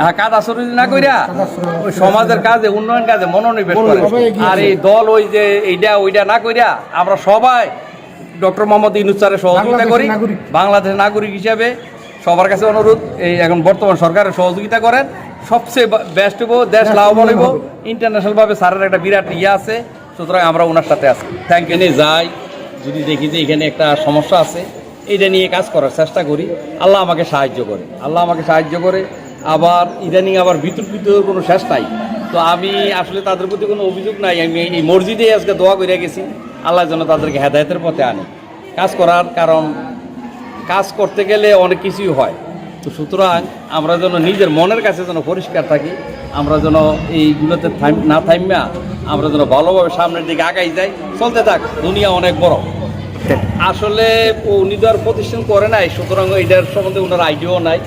হ্যাঁ, কাজ আসরে না কইরা ওই সমাজের কাজে উন্নয়ন কাজে মনোনিবেশ করে। আর এই দল ওই যে এইটা ওইটা না কইরা আমরা সবাই ডক্টর মোহাম্মদ ইউনুস স্যারের সহযোগিতা করি। বাংলাদেশের নাগরিক হিসাবে সবার কাছে অনুরোধ এই এখন বর্তমান সরকারের সহযোগিতা করেন। সবচেয়ে বেস্ট হব দেশ লাভবান হইব। ইন্টারন্যাশনাল ভাবে স্যারের একটা বিরাট ইয়ে আছে। সুতরাং আমরা ওনার সাথে আছি। থ্যাংক ইউ যাই যদি দেখি যে এখানে একটা সমস্যা আছে এটা নিয়ে কাজ করার চেষ্টা করি। আল্লাহ আমাকে সাহায্য করে। আল্লাহ আমাকে সাহায্য করে। আবার ইদানিং আবার বিতর্কিত কোনো শেষ নাই। তো আমি আসলে তাদের প্রতি কোনো অভিযোগ নাই। আমি এই মসজিদে আজকে দোয়া করে গেছি, আল্লাহ যেন তাদেরকে হেদায়তের পথে আনে। কাজ করার কারণ, কাজ করতে গেলে অনেক কিছুই হয়। তো সুতরাং আমরা যেন নিজের মনের কাছে যেন পরিষ্কার থাকি, আমরা যেন এইগুলোতে না থামিয়া আমরা যেন ভালোভাবে সামনের দিকে আগাই যাই। চলতে থাক, দুনিয়া অনেক বড়। আসলে উনি তো আর প্রতিষ্ঠান করে নাই, সুতরাং এটার সম্বন্ধে ওনার আইডিয়াও নাই।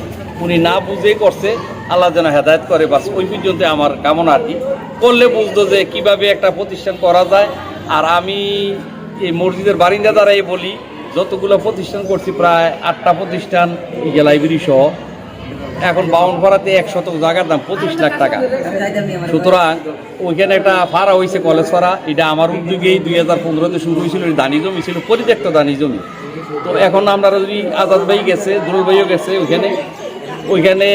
উনি না বুঝেই করছে, আল্লাহ যেন হেদায়ত করে, বাস ওই পর্যন্ত আমার কামনা আর কি। করলে বুঝতো যে কীভাবে একটা প্রতিষ্ঠান করা যায়। আর আমি এই মসজিদের বারিন্দা দ্বারাই বলি, যতগুলো প্রতিষ্ঠান করছি, প্রায় আটটা প্রতিষ্ঠান এই লাইব্রেরি সহ। এখন বাউন ভাড়াতে এক শতক জায়গার দাম পঁচিশ লাখ টাকা। সুতরাং ওইখানে একটা ফাড়া হয়েছে কলেজ ফাড়া এটা আমার উদ্যোগেই দুই হাজার পনেরোতে শুরু হয়েছিল দানি জমি ছিল, পরিত্যক্ত দানি জমি। তো এখন আমরা যদি আজাদ ভাই গেছে, দুরুল ভাইও গেছে ওইখানে ওইখানে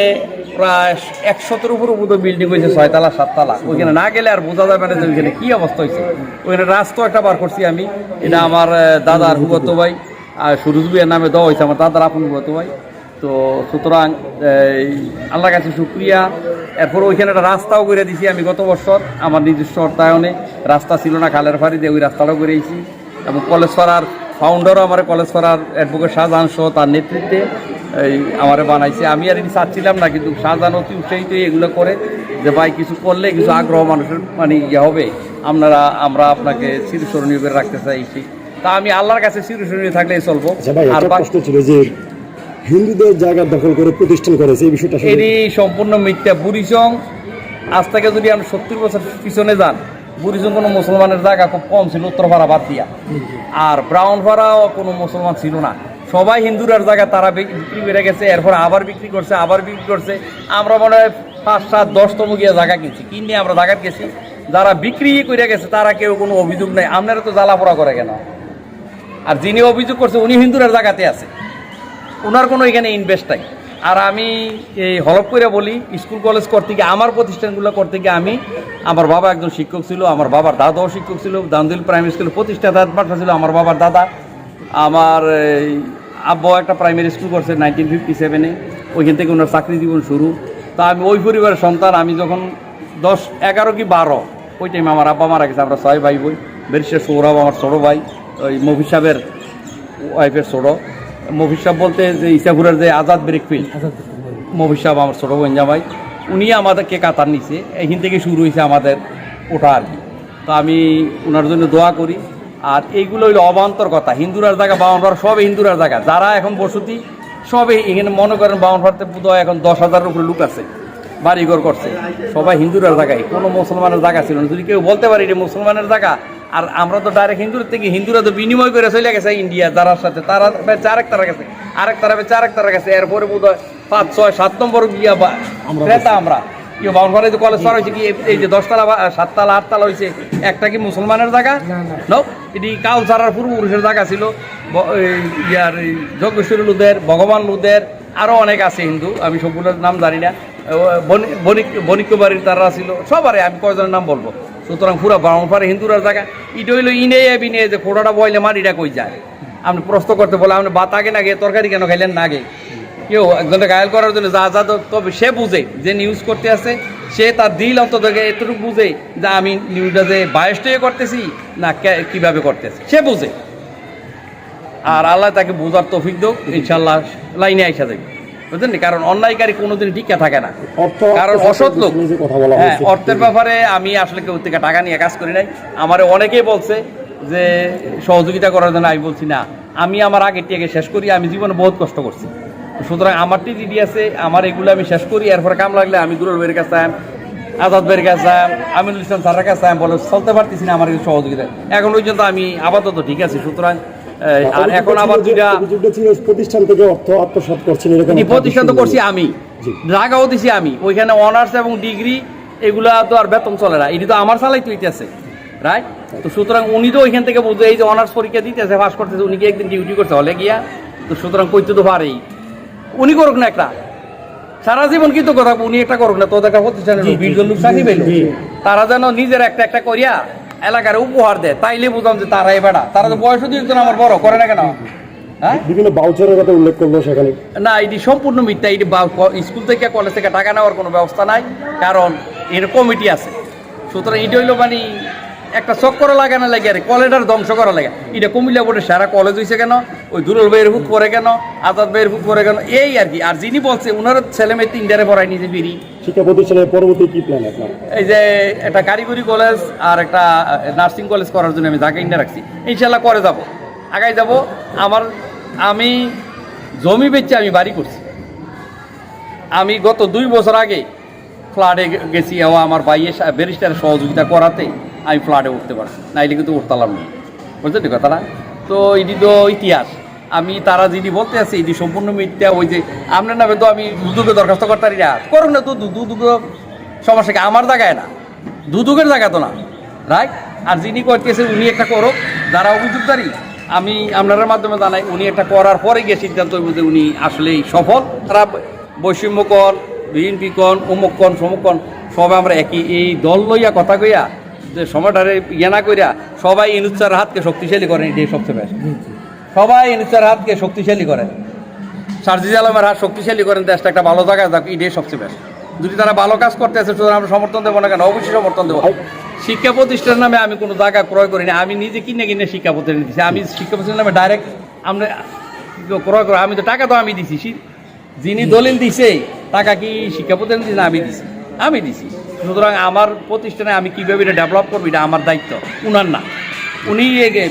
প্রায় একশতের উপর উপর বিল্ডিং হয়েছে, ছয়তলা, সাততলা। ওইখানে না গেলে আর বোঝা যাবে না যে ওইখানে কী অবস্থা হয়েছে। ওইখানে রাস্তা একটা বার করছি আমি। এটা আমার দাদার হুগত ভাই, আর সুরুজ ভাইয়ের নামে দেওয়া হয়েছে, আমার দাদার আপন হুগত ভাই। তো সুতরাং, এই, আল্লাহর কাছে শুক্রিয়া। এরপর ওইখানে একটা রাস্তাও করে দিছি আমি গত বছর, আমার নিজস্ব অর্থায়নে। রাস্তা ছিল না খালের দিয়ে ওই রাস্তাটাও করেছি এবং কলেজ পাড়ার ফাউন্ডারও আমার কলেজ পাড়ার অ্যাডভোকেট শাহজাহান সহ তার নেতৃত্বে এই আমারে বানাইছে। আমি আর এটি চাচ্ছিলাম না কিন্তু শাহজাহান অতি উৎসাহিত এগুলো করে যে ভাই কিছু করলে কিছু আগ্রহ মানুষের মানে ইয়ে হবে। আপনারা আমরা আপনাকে চিরস্মরণীয় করে রাখতে চাইছি তা আমি আল্লাহর কাছে চিরস্মরণীয় থাকলেই চলবো। আচ্ছা আর একটা ছিল যে হিন্দুদের জায়গা দখল করে প্রতিষ্ঠান করেছে এই বিষয়টা এরই সম্পূর্ণ মিথ্যা। বুড়িচং আজ থেকে যদি আপনি সত্তর বছর পিছনে যান বুড়িচং কোনো মুসলমানের জায়গা খুব কম ছিল উত্তরপাড়া বাদ দিয়া। আর ব্রাউন ব্রাউনপাড়াও কোনো মুসলমান ছিল না। সবাই হিন্দুরার জায়গায় তারা বিক- বিক্রি করে গেছে, এরপর আবার বিক্রি করছে, আবার বিক্রি করছে। আমরা মনে হয় পাঁচ, সাত দশতম গিয়ে জায়গা কিনছি, কিনে আমরা জায়গা গেছি। যারা বিক্রি করে গেছে, তারা কেউ কোনো অভিযোগ নেই। আপনারা তো জ্বালাপোড়া করে কেন? আর যিনি অভিযোগ করছে, উনি হিন্দুরার জায়গাতে আছে। ওনার কোনো এখানে ইনভেস্ট নাই। আর আমি এই হলপ করে বলি, স্কুল, কলেজ করতে গিয়ে, আমার প্রতিষ্ঠানগুলো করতে গিয়ে আমি, আমার বাবা একজন শিক্ষক ছিল, আমার বাবার দাদাও শিক্ষক ছিল, দান্দুল প্রাইমারি স্কুলের প্রতিষ্ঠাতা ছিল, আমার বাবার দাদা। আমার এই আব্বাও একটা প্রাইমারি স্কুল করছে নাইনটিন ফিফটি সেভেনে ওইখান থেকে ওনার চাকরি জীবন শুরু। তা আমি ওই পরিবারের সন্তান, আমি যখন দশ, এগারো কি বারো, ওই টাইমে আমার আব্বা মারা গেছে, আমরা ছয় ভাই বই বেরিস্টার সৌরভ আমার ছোটো ভাই, ওই মফি সাহেবের ওয়াইফের ছোটো। মফিজ সাহেব বলতে যে ইসাপুরের যে আজাদ ব্রেক ফিল্ড মফিজ সাহেব আমার ছোটো বোন জামাই, উনি আমাদেরকে কাতার নিছে। এইখান থেকে শুরু হয়েছে আমাদের ওটা আর কি। তো আমি ওনার জন্য দোয়া করি। আর এইগুলো হইল অবান্তর কথা হিন্দুরার জায়গা বাউনপাড়া সব হিন্দুরার জায়গা। যারা এখন বসতি সবে এখানে মনে করেন বাউনপাড়াতে বোধ হয় এখন দশ হাজারের উপরে লোক আছে বাড়িঘর করছে। সবাই হিন্দুরার জায়গায় কোনো মুসলমানের জায়গা ছিল না। যদি কেউ বলতে পারে এটা মুসলমানের জায়গা আর আমরা তো ডাইরেক্ট হিন্দুর থেকে হিন্দুরা তো বিনিময় করে চলে গেছে ইন্ডিয়া যারার সাথে তারা বেচে আরেক তারা গেছে আরেক তারা বেচে আরেক তারা গেছে এরপরে বোধ হয় পাঁচ ছয় সাত নম্বর গিয়া বা ক্রেতা আমরা। কি বাউনঘরে যে কলেজ পার হয়েছে কি এই- যে দশতলা বা সাততলা আটতলা হয়েছে একটা কি মুসলমানের জায়গা? নো এটি কাউসারার পূর্বপুরুষের জায়গা ছিল। ইয়ার যজ্ঞেশ্বরী লুদের ভগবান লুদের আরও অনেক আছে হিন্দু আমি সবগুলোর নাম জানি না। বণিক বণিক্য বাড়ির তারা ছিল সবারে আমি কয়জনের নাম বলব? সুতরাং পুরো ব্রাহ্মণপাড়ে হিন্দুরার জায়গা। ইটা হইল ইনে বিনে যে খোড়াটা বইলে মাটিটা কই যায়? আপনি প্রশ্ন করতে বলে আপনি বাত আগে না গে তরকারি কেন খাইলেন না আগে কেউ একজনকে গায়াল করার জন্য যা যা তবে সে বুঝে যে নিউজ করতে আছে সে তার দিল অন্তত এতটুকু বুঝে যে আমি নিউজটা যে বায়সটাই করতেছি না কীভাবে করতেছি সে বুঝে। আর আল্লাহ তাকে বোঝার তৌফিক দোক ইনশাল্লাহ লাইনে আইসা দেবে বুঝলেন নি? কারণ অন্যায়কারী কোনোদিন টিকা থাকে না। কারণ অসৎ লোক হ্যাঁ অর্থের ব্যাপারে আমি আসলে কেউ থেকে টাকা নিয়ে কাজ করি নাই। আমার অনেকেই বলছে যে সহযোগিতা করার জন্য আমি বলছি না। আমি আমার আগের টিকে শেষ করি আমি জীবনে বহুত কষ্ট করছি। সুতরাং আমারটি যেটি আছে আমার এগুলো আমি শেষ করি এরপরে কাম লাগলে আমি দুরুল বের কাছে আজাদ বের কাছে আম, আমিনুল ইসলাম স্যারের কাছে বলে চলতে পারতেছি না আমার সহযোগিতা। এখন পর্যন্ত আমি আপাতত ঠিক আছে সুতরাং আর এখন আবার দুইটা প্রতিষ্ঠান থেকে অর্থ আত্মসাৎ করছেন এরকম প্রতিষ্ঠান তো করছি আমি। জায়গাও দিছি আমি ওইখানে অনার্স এবং ডিগ্রি এগুলা তো আর বেতন চলে না এটি তো আমার চালাই তো হইতেছে রাইট তো সুতরাং উনি তো ওইখান থেকে বুঝে এই যে অনার্স পরীক্ষা দিতেছে পাস করতেছে উনি কি একদিন ডিউটি করছে হলে গিয়া? তো সুতরাং কইতে তো পারেই। উনি করুক না একটা। সারা জীবন কিন্তু কথা উনি একটা করুক না তোদের একটা প্রতিষ্ঠানের লোক চাকরি পেল। তারা যেন নিজের একটা একটা করিয়া এলাকার উপহার দেয় তাইলে বুঝলাম যে তারা এবার তারা তো বয়স দিয়ে আমার বড় করে না কেন? হ্যাঁ? বিভিন্ন বাউচারের কথা উল্লেখ করল সেখানে। না এটি সম্পূর্ণ মিথ্যা এটি স্কুল থেকে কলেজ থেকে টাকা নেওয়ার কোনো ব্যবস্থা নাই কারণ এর কমিটি আছে। সুতরাং এটা হইল মানে একটা চক্কর লাগানো লাগে আর কলেজটার ধ্বংস করা লাগে। এটা কুমিল্লা বোর্ডের সারা কলেজ হয়েছে কেন? ওই দুরুল ভাইয়ের হুক করে কেন? আজাদ ভাইয়ের হুক করে কেন? এই আর কি। আর যিনি বলছে ওনার ছেলে মেয়ে তিনটারে পড়াই নিজে বিড়ি শিক্ষা প্রতিষ্ঠানের পরবর্তী কি প্ল্যান আপনার? এই যে একটা কারিগরি কলেজ আর একটা নার্সিং কলেজ করার জন্য আমি জায়গা ইন্ডিয়া রাখছি। ইনশাল্লাহ করে যাব। আগাই যাব। আমার আমি জমি বেচে আমি বাড়ি করছি। আমি গত দুই বছর আগে ফ্লাডে গেছি আমার ভাইয়ের ব্যারিস্টারের সহযোগিতা করাতে আমি ফ্লাডে উঠতে পারছি নাইলে কিন্তু উঠতালাম না। বুঝলেন কথাটা? তো এটি তো ইতিহাস। আমি তারা যিনি বলতে আছে, এটি সম্পূর্ণ মিথ্যা। ওই যে আপনার নামে তো আমি দুদুকে দরখাস্ত করতে পারি না। করুন না তো দুদুকে সমস্যা কি আমার জায়গায় না। দুদুকের জায়গা তো না। রাইট আর যিনি করতেছে উনি একটা করুক। যারা অভিযুক্তারই আমি আপনার মাধ্যমে জানাই, উনি একটা করার পরে গিয়ে সিদ্ধান্ত হইব যে উনি আসলেই সফল। তারা বৈষম্যকর, বিএনপি কন, অমুক কন, সমুক কন সবাই আমরা একই। এই দল লইয়া কথা কইয়া সময়টারে ইয়ে না কইরা সবাই ইনুচ্চার হাতকে শক্তিশালী করেন, এটাই সবচেয়ে বেশি সবাই ইনুচ্চার হাতকে শক্তিশালী করেন। সার্জিজ আলমের হাত শক্তিশালী করেন, দেশটা একটা ভালো জায়গায় যাক, এটাই সবচেয়ে বেশি যদি তারা ভালো কাজ করতে আছে সুতরাং আমরা সমর্থন দেবো না কেন? অবশ্যই সমর্থন দেবো। শিক্ষা প্রতিষ্ঠানের নামে আমি কোনো জায়গা ক্রয় করি না। আমি নিজে কিনে কিনে শিক্ষা প্রতিষ্ঠান দিচ্ছি আমি শিক্ষা প্রতিষ্ঠান নামে ডাইরেক্ট আমরা ক্রয় করি। আমি তো টাকা তো আমি দিছি। যিনি দলিল দিছে, টাকা কি শিক্ষা প্রতিষ্ঠান দিছে না? আমি দিছি। আমি দিছি। সুতরাং আমার প্রতিষ্ঠানে আমি কীভাবে এটা ডেভেলপ করব এটা আমার দায়িত্ব। উনার না। উনি এগে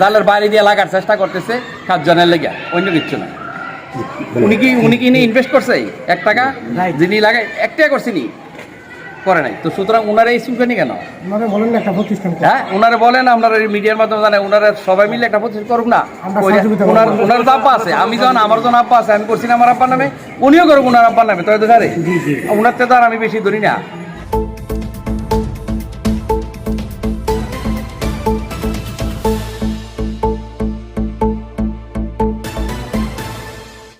জালের বাইরে দিয়ে লাগার চেষ্টা করতেছে খাদ্যানের লেগে অন্য কিচ্ছু না। উনি কি উনি কি ইনভেস্ট করছে? এক টাকা? যিনি লাগাই এক টাকা করছিনি করে নাই। তো সুতরাং ওনারা এই চুলকানি কেন? আমাদের বলেন না একটা প্রতিষ্ঠান হ্যাঁ ওনারা বলেন আপনারা এই মিডিয়ার মাধ্যমে জানেন ওনারা সবাই মিলে একটা প্রতিষ্ঠান করুক না। ওনার ওনার তো আব্বা আছে। আমি যখন আমার যখন আব্বা আছে আমি করছি না আমার আব্বার নামে। উনিও করুক ওনার আব্বার নামে তো স্যারে ওনার তো আর আমি বেশি ধরি না।